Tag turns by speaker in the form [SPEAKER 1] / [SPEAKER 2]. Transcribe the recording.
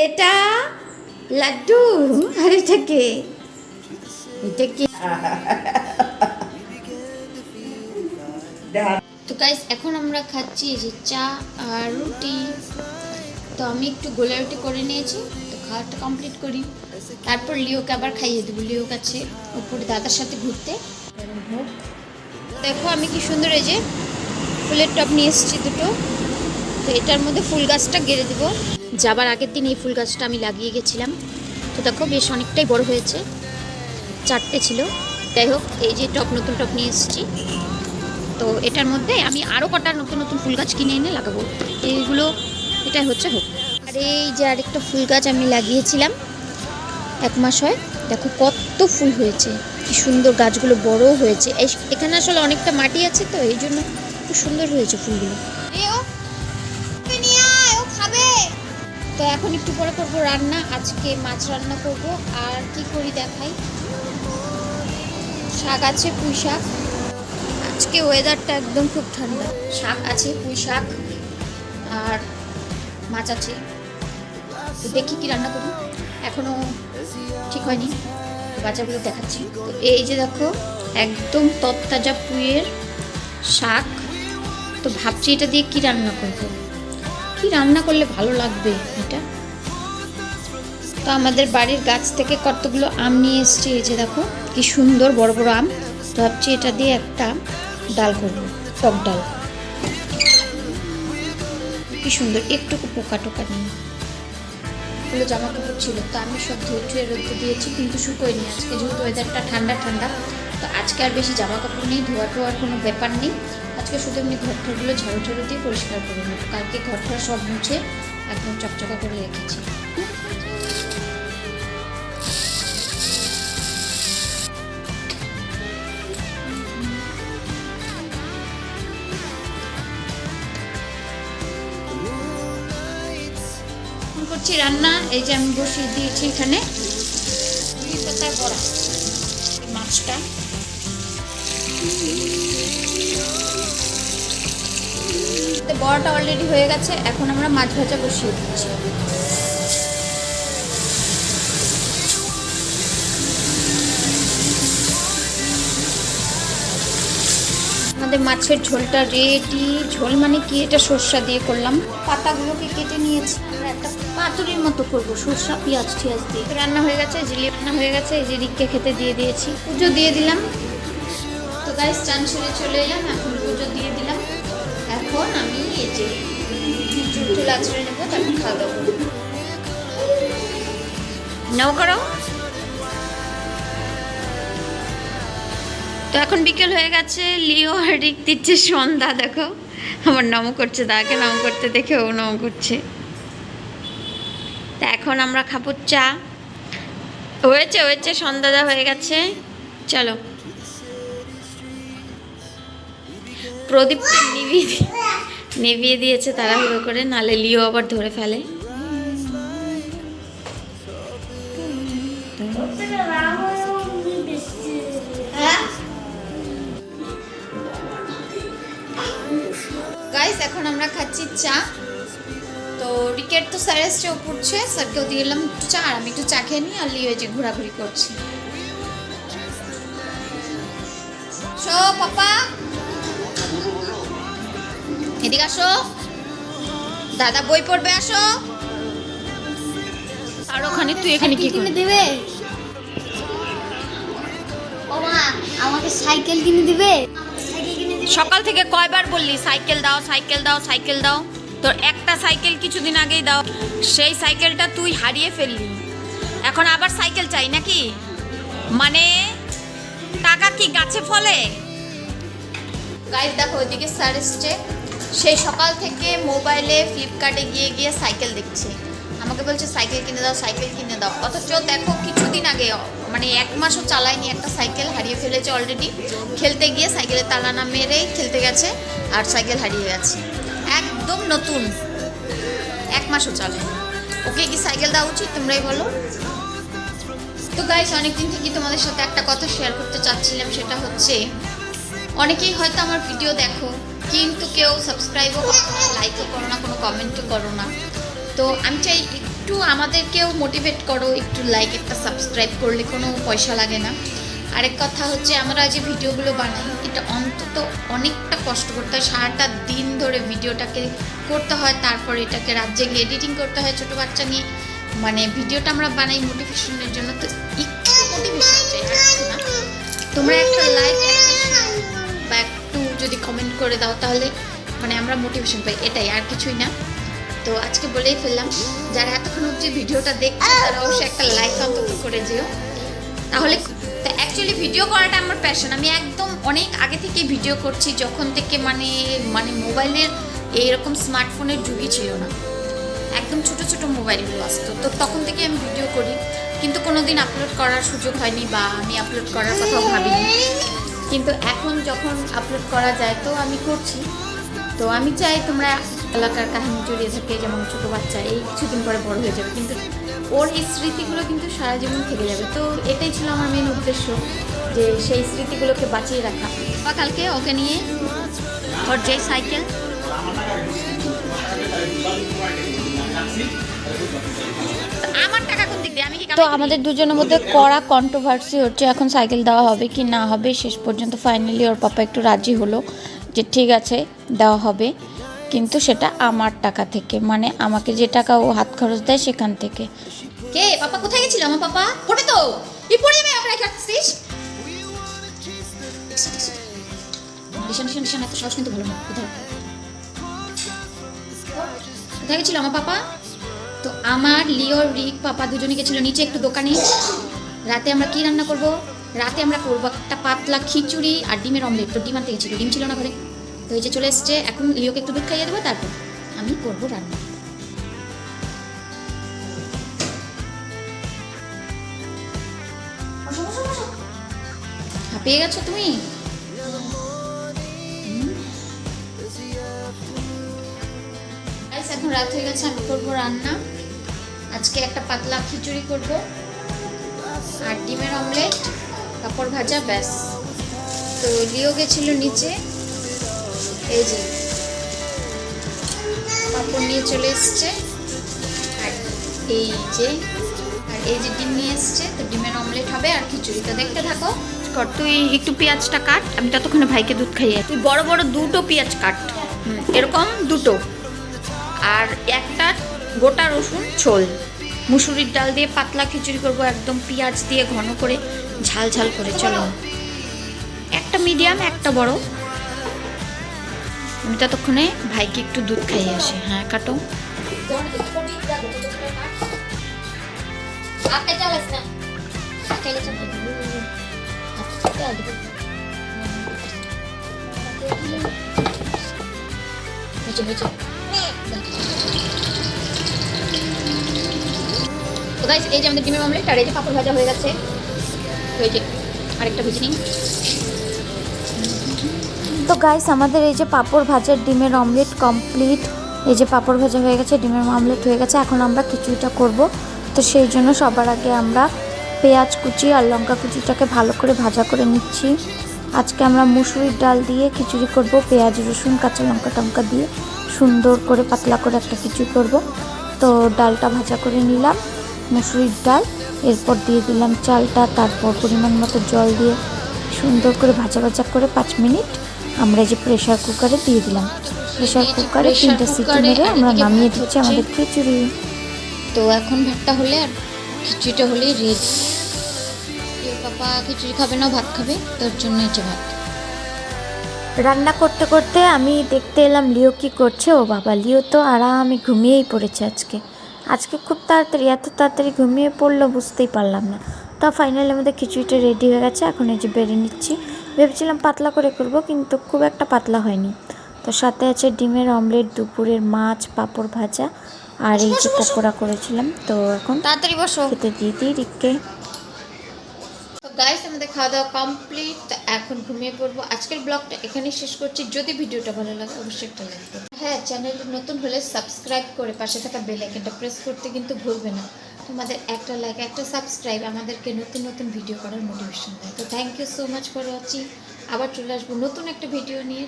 [SPEAKER 1] এটা লাড্ডু? আর এটা কে? এটা কে? তো গাইস এখন আমরা খাচ্ছি যে চা আর রুটি। তো আমি একটু গোলা রুটি করে নিয়েছি, তো খাওয়াটা কমপ্লিট করি। তারপর লিওকে আবার খাইয়ে দেবো লিও কাছে উপরে দাদার সাথে ঘুরতে। দেখো আমি কি সুন্দর এই যে ফুলের টপ নিয়ে এসেছি দুটো। তো এটার মধ্যে ফুল গাছটা গেড়ে দেবো। যাবার আগের দিন এই ফুল গাছটা আমি লাগিয়ে গেছিলাম। তো দেখো, বেশ অনেকটাই বড় হয়েছে। চারটে ছিল। যাই হোক, এই যে টপ, নতুন টপ নিয়ে এসেছি। তো এটার মধ্যে আমি আরও কটা নতুন নতুন ফুল গাছ কিনে এনে লাগাবো। এইগুলো, এটাই হচ্ছে হোক। আর এই যে আরেকটা ফুল গাছ আমি লাগিয়েছিলাম এক মাস হয়। দেখো, কত ফুল হয়েছে। কি সুন্দর গাছগুলো বড় হয়েছে। এখানে আসলে অনেকটা মাটি আছে তো, এই জন্য খুব সুন্দর হয়েছে ফুলগুলো। তো এখন একটু পরে করব রান্না, আজকে মাছ রান্না করব। আর কি করি দেখাই? শাক আছে, পুঁই শাক। আজকে ওয়েদারটা একদম খুব ঠান্ডা। শাক আছে, পুঁই শাক আর মাছ আছে। তো দেখি কি রান্না করি এখনও ঠিক হয়নি বাচ্চাগুলো দেখাচ্ছি। তো এই যে দেখো, একদম তত্তাজা পুঁইয়ের শাক। তো ভাবছি এটা দিয়ে কি রান্না করব? কি রান্না করলে ভালো লাগবে এটা? তো আমাদের বাড়ির গাছ থেকে কতগুলো আম নিয়ে এসেছি, এই যে দেখো, কি সুন্দর বড় বড় আম। তো ভাবছি এটা দিয়ে একটা ডাল করব, টক ডাল। কি সুন্দর, একটু পোকা টোকা নেই। এগুলো জামা কাপড় ছিল, তো আমি সব ধৈর্য রোদ্দে দিয়েছি, কিন্তু শুকোয়নি আজকে, যেহেতু ওয়েদারটা ঠান্ডা ঠান্ডা। তো আজকে আর বেশি জামা কাপড় নেই ধোয়া টোয়ার কোনো ব্যাপার নেই। আজকে শুধু এমনি ঘর ঠরগুলো ঝাড়ু ঝাড়ু দিয়ে পরিষ্কার করে নেব। কালকে ঘর ঠর সব মুছে একদম চকচকা করে রেখেছি। করছি রান্না, এই যে আমি বসিয়ে দিয়েছি এখানে। বড়া, এই মাছটা। বড়াটা অলরেডি হয়ে গেছে, এখন আমরা মাছ ভাজা বসিয়ে দিচ্ছি। আমাদের মাছের ঝোলটা রেডি ঝোল মানে কি? এটা সর্ষা দিয়ে করলাম। পাতাগুলোকে কেটে নিয়েছি। আমরা একটা পাতুরির মতো করব, সর্ষা, পেঁয়াজ, টিয়াজ দিয়ে। রান্না হয়ে গেছে জিলি রান্না হয়ে গেছে, এই যে রিককে খেতে দিয়ে দিয়েছি। পুজো দিয়ে দিলাম। তো গাইস চান ছেড়ে চলে এলাম, এখন পুজো দিয়ে দিলাম। এখন আমি এই যে চুল নেব, তারপর খাওয়া দাওয়া করো। তো এখন বিকেল হয়ে গেছে, লিও আর দিচ্ছে সন্ধ্যা, দেখো। আমার নম করছে দাকে নম করতে দেখে ও নম করছে। তা এখন আমরা খাব চা। হয়েছে হয়েছে সন্ধ্যাদা হয়ে গেছে। চলো। প্রদীপ নিভিয়ে নিভিয়ে দিয়েছে তাড়াহুড়ো করে, নালে লিও আবার ধরে ফেলে। গাইস এখন আমরা খাচ্ছি চা। তো রিকেট তো স্যার এসছে, ও পড়ছে স্যারকেও দিয়ে এলাম একটু চা, আর আমি একটু চা খেয়ে নিই, আর লিও যে ঘোরাঘুরি করছি। শো পাপা এদিকে আসো। দাদা বই পড়বে আসো। আর ওখানে তুই এখানে কি
[SPEAKER 2] কিনে দিবে? আমাকে সাইকেল কিনে দিবে সাইকেল কিনে দিবে?
[SPEAKER 1] সকাল থেকে কয়বার বললি সাইকেল দাও সাইকেল দাও সাইকেল দাও। তোর একটা সাইকেল কিছুদিন আগেই দাও। সেই সাইকেলটা তুই হারিয়ে ফেললি। এখন আবার সাইকেল চাই নাকি? মানে টাকা কি গাছে ফলে? গাইড দেখো ওইদিকে স্যার এসছে। সেই সকাল থেকে মোবাইলে ফ্লিপকার্টে গিয়ে গিয়ে সাইকেল দেখছে। আমাকে বলছে, সাইকেল কিনে দাও, সাইকেল কিনে দাও। অথচ দেখো, কিছুদিন আগে মানে এক মাসও চালায়নি একটা সাইকেল, হারিয়ে ফেলেছে অলরেডি খেলতে গিয়ে সাইকেলের তালা না মেরেই খেলতে গেছে আর সাইকেল হারিয়ে গেছে। একদম নতুন। এক মাসও চলে ওকে কি সাইকেল দেওয়া উচিত, তোমরাই বলো? তো গাইস অনেকদিন থেকে তোমাদের সাথে একটা কথা শেয়ার করতে চাচ্ছিলাম, সেটা হচ্ছে, অনেকেই হয়তো আমার ভিডিও দেখো কিন্তু কেউ সাবস্ক্রাইবও করো না লাইকও করো না, কোনো কমেন্টও করো না। তো আমি চাই একটু আমাদেরকেও মোটিভেট করো, একটু লাইক একটা সাবস্ক্রাইব করলে কোনো পয়সা লাগে না। আরেক কথা হচ্ছে, আমরা যে ভিডিওগুলো বানাই, এটা অন্তত অনেকটা কষ্ট করতে হয়। সারাটা দিন ধরে ভিডিওটাকে করতে হয়, তারপর এটাকে রাত জেগে এডিটিং করতে হয় ছোটো বাচ্চা নিয়ে। মানে ভিডিওটা আমরা বানাই মোটিভেশনের জন্য, তো একটু মোটিভেশন চাই না। তোমরা একটা লাইক একটু যদি কমেন্ট করে দাও তাহলে মানে আমরা মোটিভেশন পাই, এটাই, আর কিছুই না। তো আজকে বলেই ফেললাম, যারা এতক্ষণ অবধি ভিডিওটা দেখছে, তারা অবশ্যই একটা লাইক অন্তত করে যেও তাহলে অ্যাকচুয়ালি ভিডিও করাটা আমার প্যাশন আমি একদম অনেক আগে থেকে ভিডিও করছি, যখন থেকে মানে মানে মোবাইলের এইরকম স্মার্টফোনের যুগই ছিল না। একদম ছোট ছোট মোবাইলগুলো আসতো। তো তখন থেকে আমি ভিডিও করি। কিন্তু কোনো দিন আপলোড করার সুযোগ হয়নি বা আমি আপলোড করার কথাও ভাবিনি। কিন্তু এখন যখন আপলোড করা যায় তো আমি করছি। তো আমি চাই তোমরা এলাকার কাহিনী জড়িয়ে থাকে, যেমন ছোটো বাচ্চা, এই কিছুদিন পরে বড় হয়ে যাবে। কিন্তু ওর এই স্মৃতিগুলো কিন্তু সারা জীবন থেকে যাবে। তো এটাই ছিল আমার মেন উদ্দেশ্য, যে সেই স্মৃতিগুলোকে বাঁচিয়ে রাখা। বা কালকে ওকে নিয়ে ওর যে সাইকেল
[SPEAKER 3] তো আমাদের দুজনের মধ্যে কড়া কন্ট্রোভার্সি হচ্ছে, এখন সাইকেল দেওয়া হবে কি না হবে, শেষ পর্যন্ত ফাইনালি ওর পাপা একটু রাজি হলো যে ঠিক আছে, দেওয়া হবে। কিন্তু সেটা আমার টাকা থেকে মানে আমাকে যে টাকা ও হাত খরচ দেয় সেখান থেকে।
[SPEAKER 1] কে? পাপা কোথায় গেছিল আমার পাপা? ফোটে তো! এই পড়ে আমি আমরা রাখছিস ডিশন ডিশন ডিশন এত সাহস কিন্তু ভালো না কোথাও কোথায় গেছিল আমার পাপা? তো আমার, লিওর, রিক, পাপা দুজনে গেছিল নিচে একটু দোকানে। রাতে আমরা কি রান্না করব? রাতে আমরা করব একটা পাতলা খিচুড়ি আর ডিমের অমলেট তো ডিম আনতে গেছিল, ডিম ছিল না ঘরে। তো এই যে চলে এসছে, এখন লিওকে একটু দুধ খাইয়ে দেবো, তারপর আমি করব রান্না। পেয়ে গেছো তুমি? এখন রাত হয়ে গেছে, আমি করব রান্না। আজকে একটা পাতলা খিচুড়ি করব। আর ডিমের অমলেট কাপড় ভাজা ব্যাস। তো লিও গেছিল নিচে। এই যে পাপড় নিয়ে চলে এসছে। আর এই যে আর এই যে ডিম নিয়ে এসছে তো ডিমের অমলেট হবে আর খিচুড়ি। তো দেখতে থাকো। কর তুই একটু পেঁয়াজটা কাট আমি ততক্ষণে ভাইকে দুধ খাইয়ে তুই বড় বড় দুটো পেঁয়াজ কাট। এরকম দুটো। আর একটা গোটা রসুন ছোল মুসুরির ডাল দিয়ে পাতলা খিচুড়ি করব, একদম পেঁয়াজ দিয়ে ঘন করে ঝাল ঝাল করে, চলো। একটা মিডিয়াম, একটা বড়। আমি ততক্ষণে ভাইকে একটু দুধ খাইয়ে আসি। হ্যাঁ কাটো। হয়েছে। তো guys, এই যে আমাদের ডিমের অমলেট আর এই যে পাপড় ভাজা হয়ে গেছে। তো এই যে আরেকটা ভেজে
[SPEAKER 3] তো গাইস আমাদের এই যে পাঁপড় ভাজার ডিমের অমলেট কমপ্লিট এই যে পাঁপড় ভাজা হয়ে গেছে ডিমের অমলেট হয়ে গেছে এখন আমরা খিচুড়িটা করব। তো সেই জন্য সবার আগে আমরা পেঁয়াজ কুচি আর লঙ্কা কুচিটাকে ভালো করে ভাজা করে নিচ্ছি। আজকে আমরা মুসুরির ডাল দিয়ে খিচুড়ি করব পেঁয়াজ রসুন কাঁচা লঙ্কা টঙ্কা দিয়ে সুন্দর করে পাতলা করে একটা খিচুড়ি করব। তো ডালটা ভাজা করে নিলাম। মুসুরির ডাল এরপর দিয়ে দিলাম চালটা তারপর পরিমাণ মতো জল দিয়ে সুন্দর করে ভাজা ভাজা করে পাঁচ মিনিট আমরা যে প্রেশার কুকারে দিয়ে দিলাম। প্রেশার কুকারে তিনটে সিটি মেরে আমরা নামিয়ে দিচ্ছি আমাদের খিচুড়ি।
[SPEAKER 1] তো এখন ভাতটা হলে আর খিচুড়িটা হলেই রেডি পাপা খিচুড়ি খাবে না ভাত খাবে তোর জন্য যে ভাত।
[SPEAKER 3] রান্না করতে করতে আমি দেখতে এলাম লিও কি করছে ও বাবা লিও তো আরামে ঘুমিয়েই পড়েছে আজকে। আজকে খুব তাড়াতাড়ি এত তাড়াতাড়ি ঘুমিয়ে পড়ল বুঝতেই পারলাম না। তা ফাইনালি আমাদের খিচুড়িটা রেডি হয়ে গেছে এখন এই যে বেড়ে নিচ্ছি। ভেবেছিলাম পাতলা করে করব কিন্তু খুব একটা পাতলা হয়নি। তো সাথে আছে ডিমের অমলেট দুপুরের মাছ পাঁপড় ভাজা আর এই যে পকোড়া করেছিলাম। তো এখন
[SPEAKER 1] তাড়াতাড়ি বসো।
[SPEAKER 3] খেতে দিয়ে দিই রিককে।
[SPEAKER 1] গাইস আমাদের খাওয়া দাওয়া কমপ্লিট এখন ঘুমিয়ে পড়ব। আজকের ব্লগটা এখানেই শেষ করছি। যদি ভিডিওটা ভালো লাগে, অবশ্যই একটা লাইক করুন হ্যাঁ চ্যানেলটি নতুন হলে সাবস্ক্রাইব করে পাশে থাকা বেল আইকনটা প্রেস করতে কিন্তু ভুলবে না। তোমাদের একটা লাইক একটা সাবস্ক্রাইব আমাদেরকে নতুন নতুন ভিডিও করার মোটিভেশন দেয়। তো thank you so much for watching আবার চলে আসব নতুন একটা ভিডিও নিয়ে।